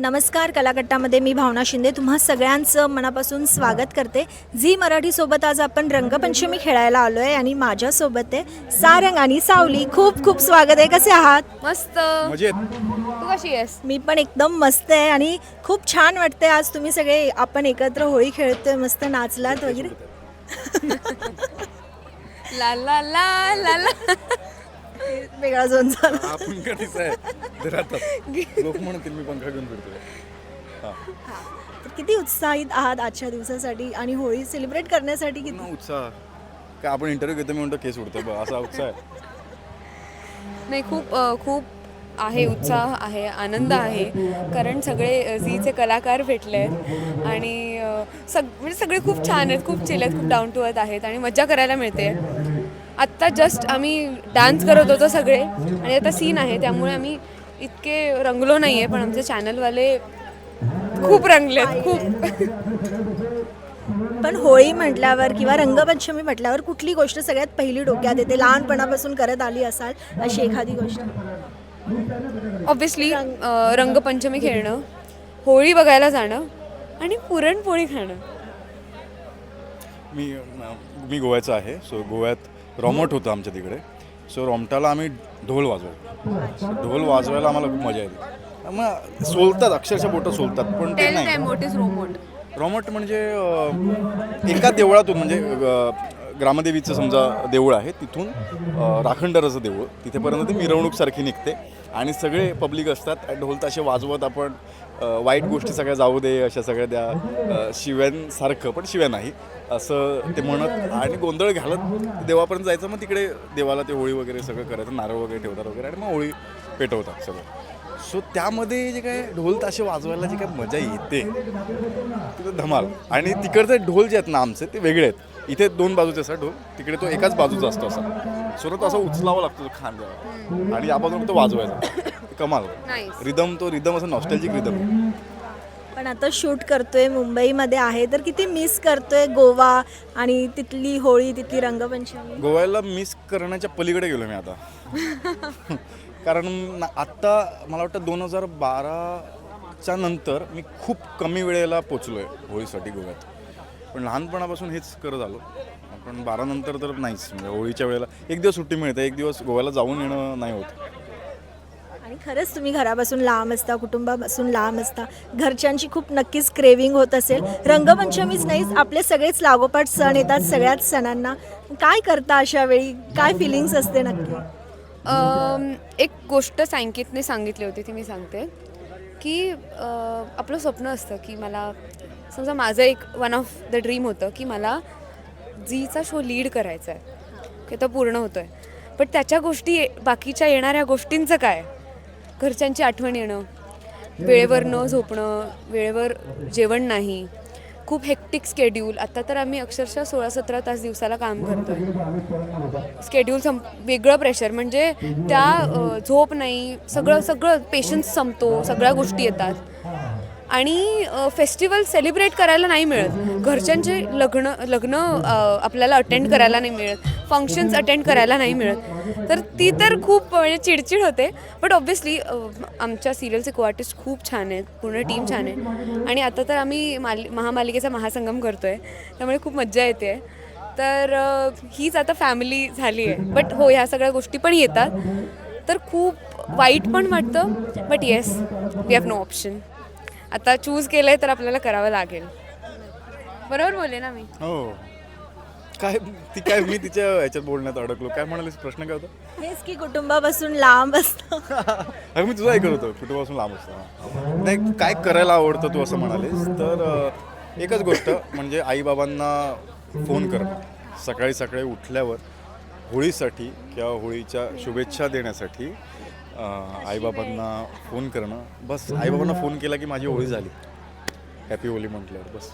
नमस्कार कलाकट्टामध्ये मी भावना शिंदे. तुम्हा सगळ्यांचं मनापासून स्वागत करते. झी मराठीसोबत आज आपण रंगपंचमी खेळायला आलो आहे आणि माझ्यासोबत आहे सारंग आणि सावली. खूप खूप स्वागत आहे. कसे आहात? मस्त. मजेत. तू कशी आहेस? मी पण एकदम मस्त आहे आणि खूप छान वाटते आज तुम्ही सगळे आपण एकत्र होळी खेळतोय मस्त नाचलात वगैरे. ला ला ला ला ला. वेगळा झोन झाला. हा पंखाटीचा आहे. राहतात. लोक म्हणतील मी पंखा घेऊन फिरतोय. हा. तर किती उत्साहित आहात आजच्या दिवसासाठी आणि होळी सेलिब्रेट करण्यासाठी किती? पूर्ण उत्साह. काय आपण इंटरव्ह्यू घेतो मी म्हणतो केस उडतो बघ. असा उत्साह आहे. नाही खूप अ, खूप आहे उत्साह आहे आनंद आहे. कारण सगळे अ, झीचे कलाकार भेटले आहेत. आणि अ, सग म्हणजे सगळे खूप छान आहेत खूप चिल आहेत खूप डाऊन टू अर्थ आहेत आणि मजा करायला मिळते. आत्ता जस्ट आम्ही डान्स करत होतो सगळे. आणि आता सीन आहे त्यामुळे आम्ही इतके रंगलो नाही आहे पण आमचे चॅनलवाले खूप रंगलेत खूप. पण होळी म्हटल्यावर किंवा रंगपंचमी म्हटल्यावर कुठली गोष्ट सगळ्यात पहिली डोक्यात येते? लहानपणापासून करत आली असाल अशी एखादी गोष्ट? ऑब्विसली रंगपंचमी खेळणं होळी बघायला जाणं आणि पुरणपोळी खाणं. मी मी गोव्याचा आहे सो गोव्यात रॉमट होतं आमच्या तिकडे. सो रोमटाला आम्ही ढोल वाजवायचो. ढोल वाजवायला आम्हाला खूप मजा येते मग सोलतात अक्षरशः बोटं सोलतात पण ते नाही. रोमोट रॉमट म्हणजे एका देवळातून म्हणजे ग्रामदेवीचं समजा देऊळ आहे तिथून अ, राखणदाराचं देऊळ. तिथेपर्यंत ती मिरवणूकसारखी निघते. आणि सगळे पब्लिक असतात ढोल ताशे वाजवत आपण वाईट गोष्टी सगळ्या जाऊ दे अशा सगळ्या त्या शिव्यांसारखं पण शिव्या नाही. असं ते म्हणत आणि गोंधळ घालत देवापर्यंत जायचं मग तिकडे देवाला ते होळी वगैरे सगळं करायचं नारळ वगैरे ठेवतात वगैरे आणि मग होळी पेटवतात सगळं. सो त्यामध्ये जे काय ढोल ताशे वाजवायला जी काय मजा येते तिथं धमाल. आणि तिकडचे ढोल जे आहेत ना आमचे ते वेगळे आहेत. इथे दोन बाजूचे असतात ढोल तिकडे तो एकाच बाजूचा असतो असा. सो तो असा उचलावा लागतो खांद्यावर. आणि या बाजूला तो वाजवायचा. कमाल. रिदम तो रिदम असं नॉस्टॅल्जिक रिदम. पण आता शूट करतोय मुंबईमध्ये आहे. तर किती मिस करतोय गोवा आणि तिथली होळी तिथली रंगपंचमी? गोव्याला मिस करण्याच्या पलीकडे गेलो मी आता. कारण आत्ता मला वाटतं दोन हजार बाराच्या नंतर मी खूप कमी वेळेला पोचलो आहे होळीसाठी गोव्यात. पण लहानपणापासून हेच करत आलो. पण बारा नंतर तर नाहीच. म्हणजे होळीच्या वेळेला एक दिवस सुट्टी मिळते एक दिवस गोव्याला जाऊन येणं नाही होत. आणि खरंच तुम्ही घरापासून लांब असता कुटुंबापासून लांब असता घरच्यांची खूप नक्कीच क्रेविंग होत असेल. रंगपंचमीच नाहीच आपले सगळेच लागोपाठ सण येतात सगळ्याच सणांना. काय करता अशा वेळी? काय फिलिंग्स असते नक्की? एक गोष्ट सांकेतने सांगितली होती ती मी सांगते. की आपलं स्वप्न असतं की मला समजा माझं एक वन ऑफ द ड्रीम होतं की मला झीचा शो लीड करायचा आहे की तो पूर्ण होतो आहे पण त्याच्या गोष्टी बाकीच्या येणाऱ्या गोष्टींचं काय? घरच्यांची आठवण येणं वेळेवर न झोपणं वेळेवर जेवण नाही. खूप हेक्टिक स्केड्यूल आता तर आम्ही अक्षरशः सोळा सतरा तास दिवसाला काम करतोय. स्केड्यूल सं वेगळं प्रेशर म्हणजे त्या झोप नाही सगळं सगळं पेशन्स संपतो सगळ्या गोष्टी येतात. आणि फेस्टिवल सेलिब्रेट करायला नाही मिळत. घरच्यांचे लग्न लग्न आपल्याला अटेंड करायला नाही मिळत. फंक्शन्स अटेंड करायला नाही मिळत. तर ती तर खूप म्हणजे चिडचिड होते. बट ऑब्व्हियसली आमच्या सिरियलचे को आर्टिस्ट खूप छान आहेत. पूर्ण टीम छान आहे. आणि आता तर आम्ही माल महामालिकेचा महासंगम करतो आहे त्यामुळे खूप मज्जा येते. तर हीच आता फॅमिली झाली आहे. बट हो ह्या सगळ्या गोष्टी पण येतात. तर खूप वाईट पण वाटतं. But yes we have no option आता चूज केलं आहे तर आपल्याला करावं लागेल. बरोबर बोले ना मी? हो. काय ती काय मी तिच्या ह्याच्यात बोलण्यात अडकलो. काय म्हणालीस? प्रश्न काय होता? हेच की कुटुंबापासून लांब असतं. अरे मी तुझा ऐकत होतो. कुटुंबापासून लांब असतो. नाही काय करायला आवडतं तू असं म्हणालीस? तर अं, एकच गोष्ट म्हणजे आईबाबांना फोन करणं. सकाळी सकाळी उठल्यावर होळीसाठी किंवा होळीच्या शुभेच्छा देण्यासाठी अं, आईबाबांना फोन करणं. बस आईबाबांना फोन केला की माझी होळी झाली. हॅपी होळी म्हटल्यावर. बस.